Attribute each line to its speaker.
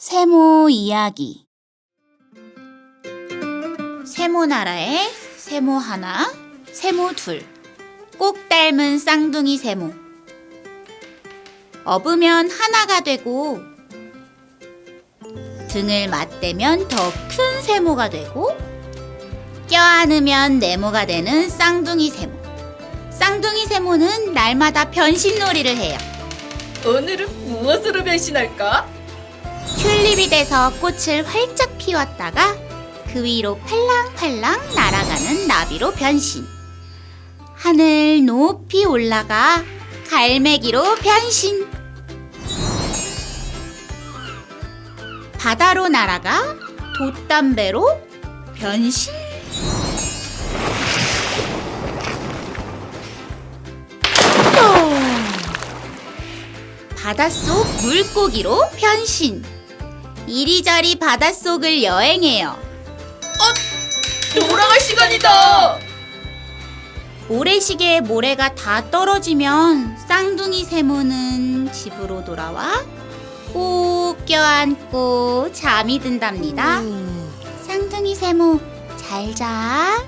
Speaker 1: 세모 이야기 세모 나라에 세모 하나, 세모 둘, 꼭 닮은 쌍둥이 세모. 업으면 하나가 되고 등을 맞대면 더 큰 세모가 되고 껴안으면 네모가 되는 쌍둥이 세모. 쌍둥이 세모는 날마다 변신놀이를 해요.
Speaker 2: 오늘은 무엇으로 변신할까?
Speaker 1: 튤립이 돼서 꽃을 활짝 피웠다가 그 위로 팔랑팔랑 날아가는 나비로 변신. 하늘 높이 올라가 갈매기로 변신. 바다로 날아가 돛담배로 변신. 또 바닷속 물고기로 변신. 이리저리 바닷속을 여행해요.
Speaker 2: 돌아갈 시간이다.
Speaker 1: 모래시계에 모래가 다 떨어지면 쌍둥이 세모는 집으로 돌아와 꼭 껴안고 잠이 든답니다. 쌍둥이 세모 잘 자.